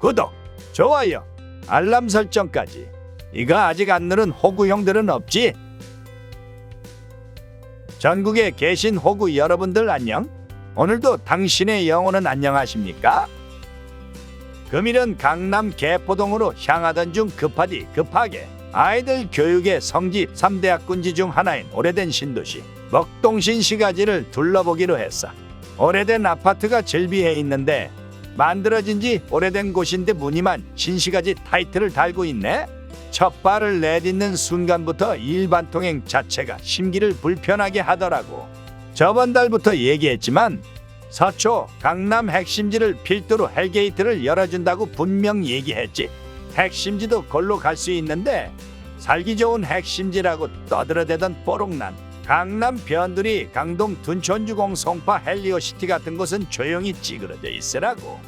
구독, 좋아요, 알람 설정까지. 이거 아직 안 누른 호구 형들은 없지? 전국에 계신 호구 여러분들 안녕? 오늘도 당신의 영혼은 안녕하십니까? 금일은 강남 개포동으로 향하던 중 급하디 급하게 아이들 교육의 성지 3대학 군지 중 하나인 오래된 신도시 먹동신 시가지를 둘러보기로 했어. 오래된 아파트가 즐비해 있는데 만들어진 지 오래된 곳인데 무늬만 신시가지 타이틀을 달고 있네. 첫 발을 내딛는 순간부터 일반 통행 자체가 심기를 불편하게 하더라고. 저번 달부터 얘기했지만 서초 강남 핵심지를 필두로 헬게이트를 열어준다고 분명 얘기했지. 핵심지도 골로 갈 수 있는데 살기 좋은 핵심지라고 떠들어대던 뽀록난 강남 변두리 강동 둔촌주공 송파 헬리오시티 같은 곳은 조용히 찌그러져 있으라고.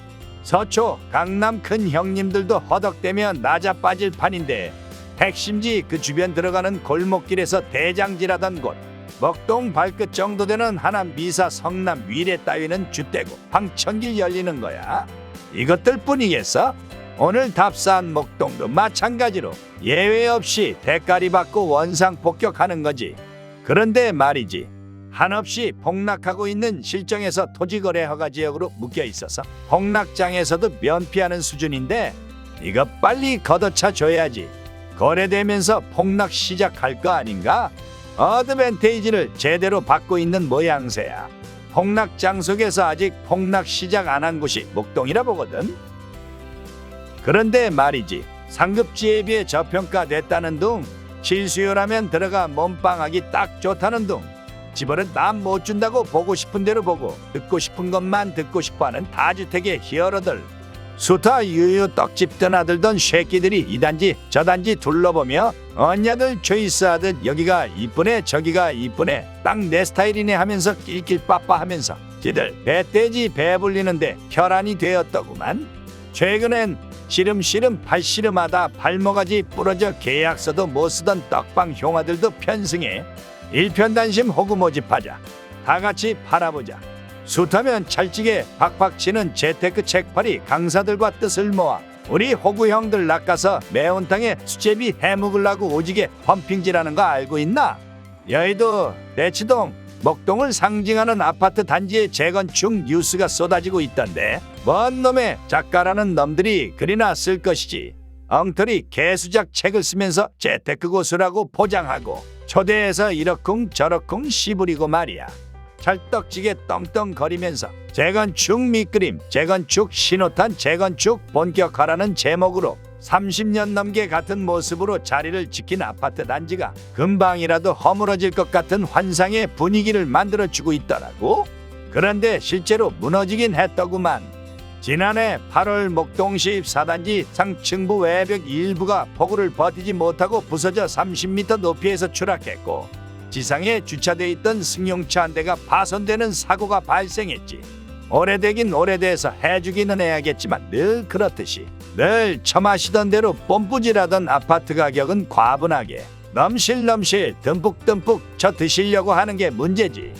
서초 강남 큰 형님들도 허덕대며 낮아 빠질 판인데 핵심지 그 주변 들어가는 골목길에서 대장질하던 곳 먹동 발끝 정도 되는 하남 미사 성남 위례 따위는 주대고 방천길 열리는 거야 이것들 뿐이겠어? 오늘 답사한 목동도 마찬가지로 예외 없이 대가리 받고 원상 폭격하는 거지 그런데 말이지 한없이 폭락하고 있는 실정에서 토지거래 허가 지역으로 묶여 있어서 폭락장에서도 면피하는 수준인데 이거 빨리 걷어차 줘야지 거래되면서 폭락 시작할 거 아닌가? 어드밴테이지를 제대로 받고 있는 모양새야. 폭락장 속에서 아직 폭락 시작 안 한 곳이 목동이라 보거든. 그런데 말이지 상급지에 비해 저평가됐다는 둥 실수요라면 들어가 몸빵하기 딱 좋다는 둥. 집어는 남못 준다고 보고 싶은 대로 보고 듣고 싶은 것만 듣고 싶어하는 다주택의 히어로들. 수타 유유 떡집 떠나들던 쉐끼들이 이 단지 저 단지 둘러보며 언냐들 초이스하듯 여기가 이쁘네 저기가 이쁘네 딱 내 스타일이네 하면서 낄낄 빠빠하면서 지들 배돼지 배불리는데 혈안이 되었더구만. 최근엔 시름시름 팔씨름하다 발모가지 부러져 계약서도 못 쓰던 떡방 형아들도 편승해. 일편단심 호구 모집하자. 다 같이 팔아보자. 숱하면 찰지게 팍팍 치는 재테크 책팔이 강사들과 뜻을 모아 우리 호구 형들 낚아서 매운탕에 수제비 해먹으려고 오지게 펌핑질하는 거 알고 있나? 여의도 대치동 목동을 상징하는 아파트 단지의 재건축 뉴스가 쏟아지고 있던데 뭔 놈의 작가라는 놈들이 글이나 쓸 것이지. 엉터리 개수작 책을 쓰면서 재테크 고수라고 포장하고 초대해서 이러쿵 저러쿵 씨부리고 말이야. 찰떡지게 떵떵거리면서 재건축 밑그림, 재건축 신호탄, 재건축 본격화라는 제목으로 30년 넘게 같은 모습으로 자리를 지킨 아파트 단지가 금방이라도 허물어질 것 같은 환상의 분위기를 만들어주고 있더라고. 그런데 실제로 무너지긴 했더구만. 지난해 8월 목동시 4단지 상층부 외벽 일부가 폭우를 버티지 못하고 부서져 30m 높이에서 추락했고 지상에 주차돼 있던 승용차 한 대가 파손되는 사고가 발생했지. 오래되긴 오래돼서 해주기는 해야겠지만 늘 그렇듯이 늘 처마시던 대로 뽐뿌질하던 아파트 가격은 과분하게 넘실넘실 듬뿍듬뿍 쳐 드시려고 하는 게 문제지.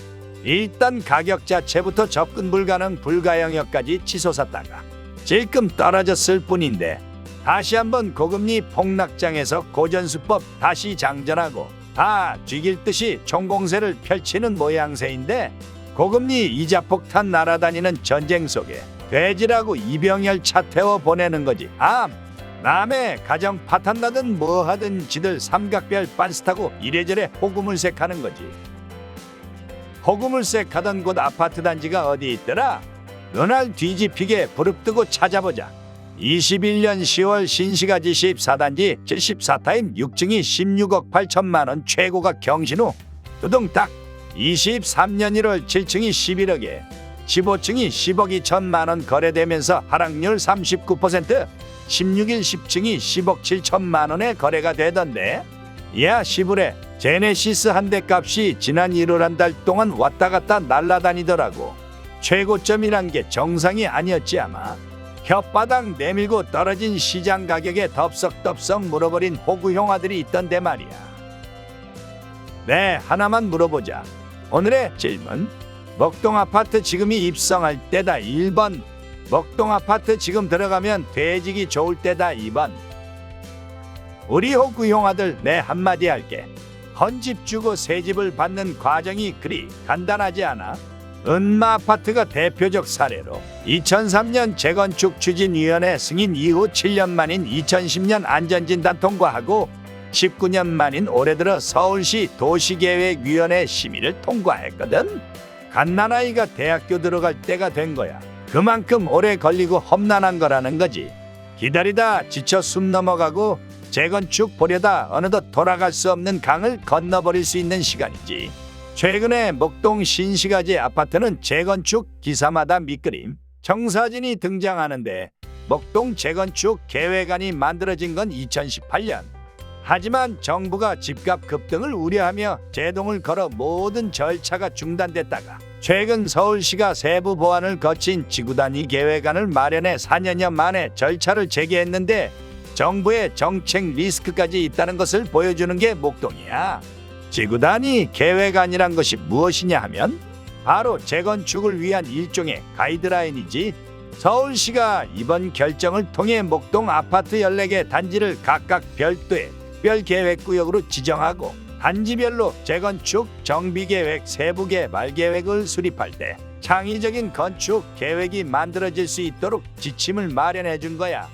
일단 가격 자체부터 접근 불가능 불가 영역까지 치솟았다가 질끔 떨어졌을 뿐인데 다시 한번 고금리 폭락장에서 고전수법 다시 장전하고 다 쥐길 듯이 총공세를 펼치는 모양새인데 고금리 이자 폭탄 날아다니는 전쟁 속에 돼지라고 이병열 차 태워 보내는 거지. 암 남의 가정 파탄 나든 뭐 하든 지들 삼각별 빤스 타고 이래저래 호구물색 하는 거지. 호구물색 하던 곳 아파트 단지가 어디 있더라? 눈알 뒤집히게 부릅뜨고 찾아보자. 21년 10월 신시가지 14단지 74타임 6층이 16억 8천만 원 최고가 경신후 두둥딱 23년 1월 7층이 11억에 15층이 10억 2천만 원 거래되면서 하락률 39% 16일 10층이 10억 7천만 원에 거래가 되던데 야 시부레 제네시스 한 대 값이 지난 1월 한 달 동안 왔다 갔다 날라다니더라고 최고점이란 게 정상이 아니었지 아마 혓바닥 내밀고 떨어진 시장 가격에 덥석덥석 물어버린 호구 형아들이 있던데 말이야. 네, 하나만 물어보자. 오늘의 질문. 먹동 아파트 지금이 입성할 때다. 1번 먹동 아파트 지금 들어가면 돼지기 좋을 때다 이번 우리 호구 형아들 내 한마디 할게 헌집 주고 새 집을 받는 과정이 그리 간단하지 않아 은마 아파트가 대표적 사례로 2003년 재건축 추진위원회 승인 이후 7년 만인 2010년 안전진단 통과하고 19년 만인 올해 들어 서울시 도시계획위원회 심의를 통과했거든. 갓난아이가 대학교 들어갈 때가 된 거야. 그만큼 오래 걸리고 험난한 거라는 거지. 기다리다 지쳐 숨 넘어가고 재건축 보려다 어느덧 돌아갈 수 없는 강을 건너버릴 수 있는 시간이지. 최근에 목동 신시가지 아파트는 재건축 기사마다 밑그림 정사진이 등장하는데 목동 재건축 계획안이 만들어진 건 2018년. 하지만 정부가 집값 급등을 우려하며 제동을 걸어 모든 절차가 중단됐다가 최근 서울시가 세부 보완을 거친 지구단위 계획안을 마련해 4년여 만에 절차를 재개했는데 정부의 정책 리스크까지 있다는 것을 보여주는 게 목동이야. 지구단위 계획안이란 것이 무엇이냐 하면 바로 재건축을 위한 일종의 가이드라인이지 서울시가 이번 결정을 통해 목동 아파트 14개 단지를 각각 별도의 특별 계획 구역으로 지정하고 단지별로 재건축 정비 계획, 세부 개발 계획을 수립할 때 창의적인 건축 계획이 만들어질 수 있도록 지침을 마련해 준 거야.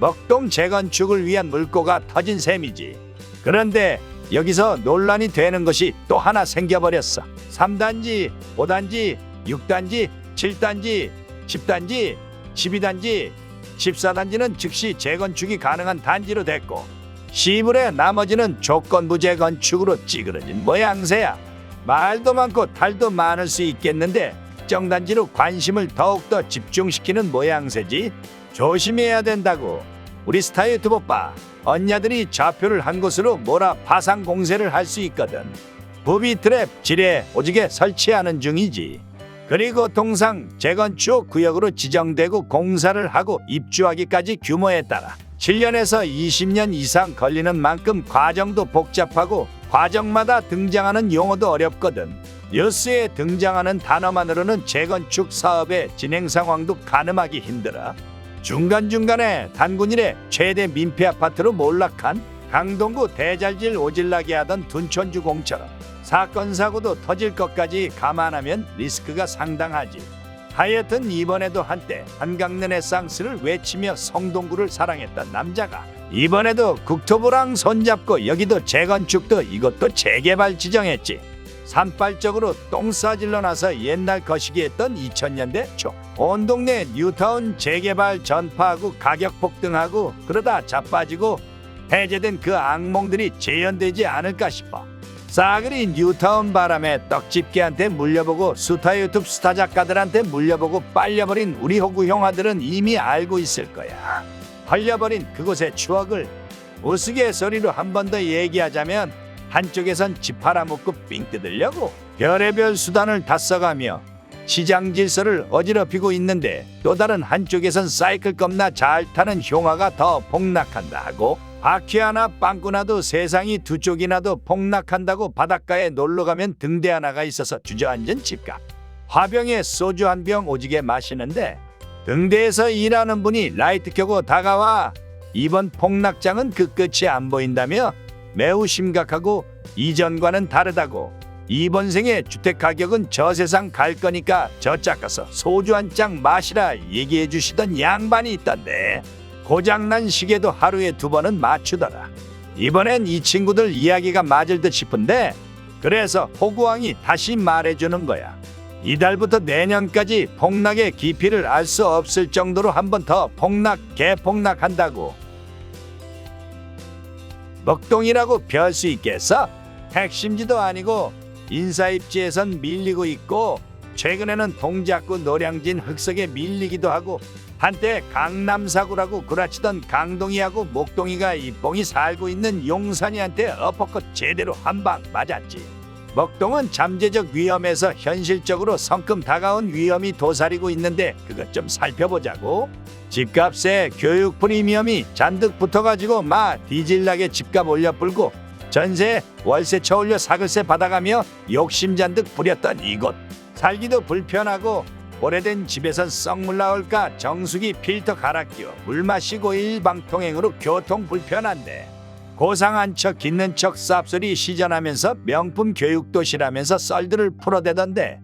먹동 재건축을 위한 물꼬가 터진 셈이지. 그런데 여기서 논란이 되는 것이 또 하나 생겨버렸어. 3단지, 5단지, 6단지, 7단지, 10단지, 12단지, 14단지는 즉시 재건축이 가능한 단지로 됐고 시불의 나머지는 조건부 재건축으로 찌그러진 모양새야. 말도 많고 탈도 많을 수 있겠는데 정단지로 관심을 더욱더 집중시키는 모양새지. 조심해야 된다고. 우리 스타 유튜브 봐. 언냐들이 좌표를 한 곳으로 몰아 파상 공세를 할 수 있거든. 부비 트랩 지뢰 오지게 설치하는 중이지. 그리고 통상 재건축 구역으로 지정되고 공사를 하고 입주하기까지 규모에 따라 7년에서 20년 이상 걸리는 만큼 과정도 복잡하고 과정마다 등장하는 용어도 어렵거든. 뉴스에 등장하는 단어만으로는 재건축 사업의 진행 상황도 가늠하기 힘들어. 중간중간에 단군일의 최대 민폐 아파트로 몰락한 강동구 대잘질 오질나게 하던 둔촌주 공처럼 사건 사고도 터질 것까지 감안하면 리스크가 상당하지. 하여튼 이번에도 한때 한강 르네상스를 외치며 성동구를 사랑했던 남자가 이번에도 국토부랑 손잡고 여기도 재건축도 이것도 재개발 지정했지. 산발적으로 똥 싸질러 나서 옛날 거시기 했던 2000년대 초. 온 동네 뉴타운 재개발 전파하고 가격 폭등하고 그러다 자빠지고 해제된 그 악몽들이 재현되지 않을까 싶어. 싸그리 뉴타운 바람에 떡집게한테 물려보고 수타 유튜브 스타 작가들한테 물려보고 빨려버린 우리 호구 형아들은 이미 알고 있을 거야. 헐려버린 그곳의 추억을 우스갯소리로 한 번 더 얘기하자면 한쪽에선 집 팔아먹고 삥 뜯으려고 별의별 수단을 다 써가며 시장 질서를 어지럽히고 있는데 또 다른 한쪽에선 사이클 겁나 잘 타는 형아가 더 폭락한다 하고 바퀴 하나 빵꾸 나도 세상이 두 쪽이 나도 폭락한다고 바닷가에 놀러 가면 등대 하나가 있어서 주저앉은 집값. 화병에 소주 한 병 오지게 마시는데 등대에서 일하는 분이 라이트 켜고 다가와 이번 폭락장은 그 끝이 안 보인다며 매우 심각하고 이전과는 다르다고 이번 생에 주택 가격은 저 세상 갈 거니까 저짝 가서 소주 한 잔 마시라 얘기해 주시던 양반이 있던데 고장난 시계도 하루에 두 번은 맞추더라. 이번엔 이 친구들 이야기가 맞을 듯 싶은데 그래서 호구왕이 다시 말해주는 거야. 이달부터 내년까지 폭락의 깊이를 알 수 없을 정도로 한 번 더 폭락 개폭락한다고. 먹동이라고 별 수 있겠어? 핵심지도 아니고 인사 입지에선 밀리고 있고 최근에는 동작구 노량진 흑석에 밀리기도 하고 한때 강남사구라고 구라치던 강동이하고 목동이가 이 뽕이 살고 있는 용산이한테 어퍼컷 제대로 한 방 맞았지. 먹동은 잠재적 위험에서 현실적으로 성큼 다가온 위험이 도사리고 있는데 그것 좀 살펴보자고. 집값에 교육 프리미엄이 잔뜩 붙어가지고 마 뒤질나게 집값 올려 불고 전세 월세 쳐올려 사글세 받아가며 욕심 잔뜩 부렸던 이곳 살기도 불편하고 오래된 집에선 썩물 나올까 정수기 필터 갈아 끼워 물 마시고 일방통행으로 교통 불편한데 고상한 척 깃는 척 쌉소리 시전하면서 명품 교육도시라면서 썰들을 풀어대던데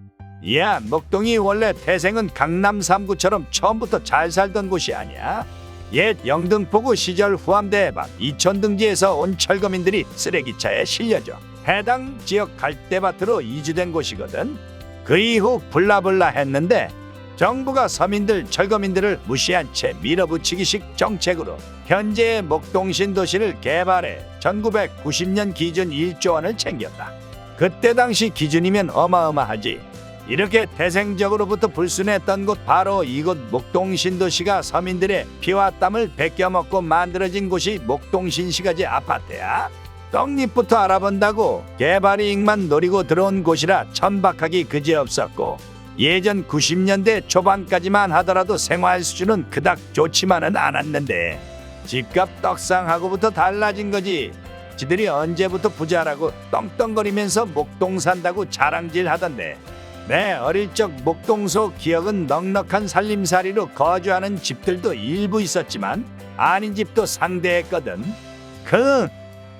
야 목동이 원래 태생은 강남 3구처럼 처음부터 잘 살던 곳이 아니야? 옛 영등포구 시절 후암대 해방 이천 등지에서 온 철거민들이 쓰레기차에 실려져 해당 지역 갈대밭으로 이주된 곳이거든 그 이후 블라블라 했는데 정부가 서민들 철거민들을 무시한 채 밀어붙이기식 정책으로 현재의 목동신 도시를 개발해 1990년 기준 1조 원을 챙겼다. 그때 당시 기준이면 어마어마하지. 이렇게 대생적으로부터 불순했던 곳 바로 이곳 목동신 도시가 서민들의 피와 땀을 베껴먹고 만들어진 곳이 목동신 시가지 아파트야. 떡잎부터 알아본다고 개발 이익만 노리고 들어온 곳이라 천박하기 그지없었고 예전 90년대 초반까지만 하더라도 생활 수준은 그닥 좋지만은 않았는데 집값 떡상하고부터 달라진 거지. 지들이 언제부터 부자라고 떵떵거리면서 목동 산다고 자랑질 하던데 내 어릴 적 목동소 기억은 넉넉한 살림살이로 거주하는 집들도 일부 있었지만 아닌 집도 상대했거든. 그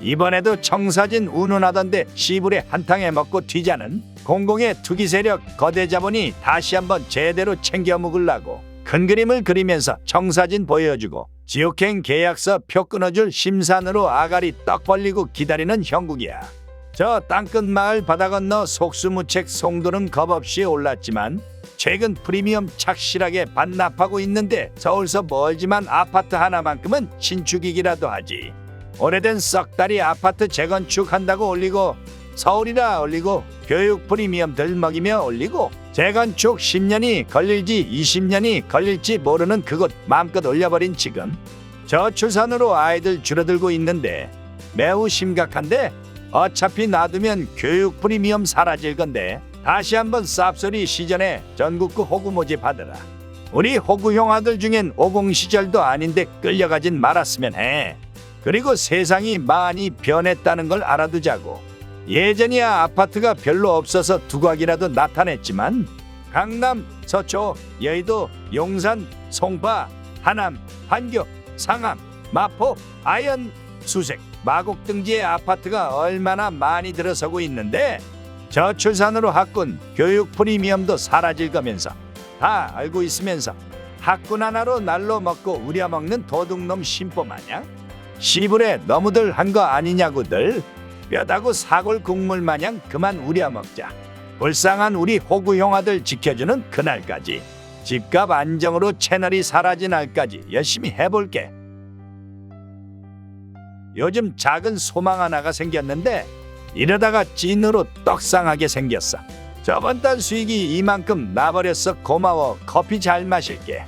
이번에도 청사진 운운하던데 시불에 한탕에 먹고 튀자는 공공의 투기 세력 거대 자본이 다시 한번 제대로 챙겨 먹으려고 큰 그림을 그리면서 청사진 보여주고 지옥행 계약서 표 끊어줄 심산으로 아가리 떡 벌리고 기다리는 형국이야. 저 땅끝 마을 바다 건너 속수무책 송도는 겁없이 올랐지만 최근 프리미엄 착실하게 반납하고 있는데 서울서 멀지만 아파트 하나만큼은 신축이기라도 하지. 오래된 썩다리 아파트 재건축한다고 올리고 서울이라 올리고 교육 프리미엄들 먹이며 올리고 재건축 10년이 걸릴지 20년이 걸릴지 모르는 그곳 마음껏 올려버린 지금. 저출산으로 아이들 줄어들고 있는데 매우 심각한데 어차피 놔두면 교육 프리미엄 사라질 건데 다시 한번 쌉소리 시전에 전국구 호구 모집 하더라. 우리 호구 형 아들 중엔 오공 시절도 아닌데 끌려가진 말았으면 해 그리고 세상이 많이 변했다는 걸 알아두자고. 예전이야 아파트가 별로 없어서 두각이라도 나타냈지만 강남, 서초, 여의도, 용산, 송파, 하남, 판교, 상암, 마포, 아현, 수색, 마곡 등지의 아파트가 얼마나 많이 들어서고 있는데 저출산으로 학군, 교육 프리미엄도 사라질 거면서 다 알고 있으면서 학군 하나로 날로 먹고 우려먹는 도둑놈 심보 마냥 시불에 너무들 한 거 아니냐고들. 뼈다구 사골 국물 마냥 그만 우려먹자. 불쌍한 우리 호구 형아들 지켜주는 그날까지. 집값 안정으로 채널이 사라진 날까지 열심히 해볼게. 요즘 작은 소망 하나가 생겼는데 이러다가 찐으로 떡상하게 생겼어. 저번 달 수익이 이만큼 나버렸어. 고마워. 커피 잘 마실게.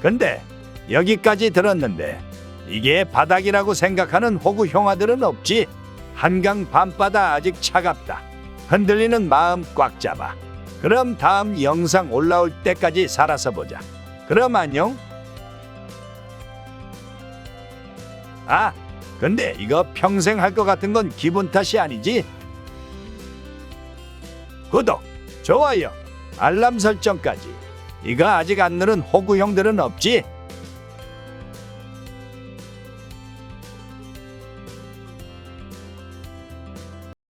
근데 여기까지 들었는데 이게 바닥이라고 생각하는 호구 형아들은 없지. 한강 밤바다 아직 차갑다. 흔들리는 마음 꽉 잡아. 그럼 다음 영상 올라올 때까지 살아서 보자. 그럼 안녕. 아, 근데 이거 평생 할 것 같은 건 기분 탓이 아니지? 구독, 좋아요, 알람 설정까지. 이거 아직 안 누른 호구 형들은 없지?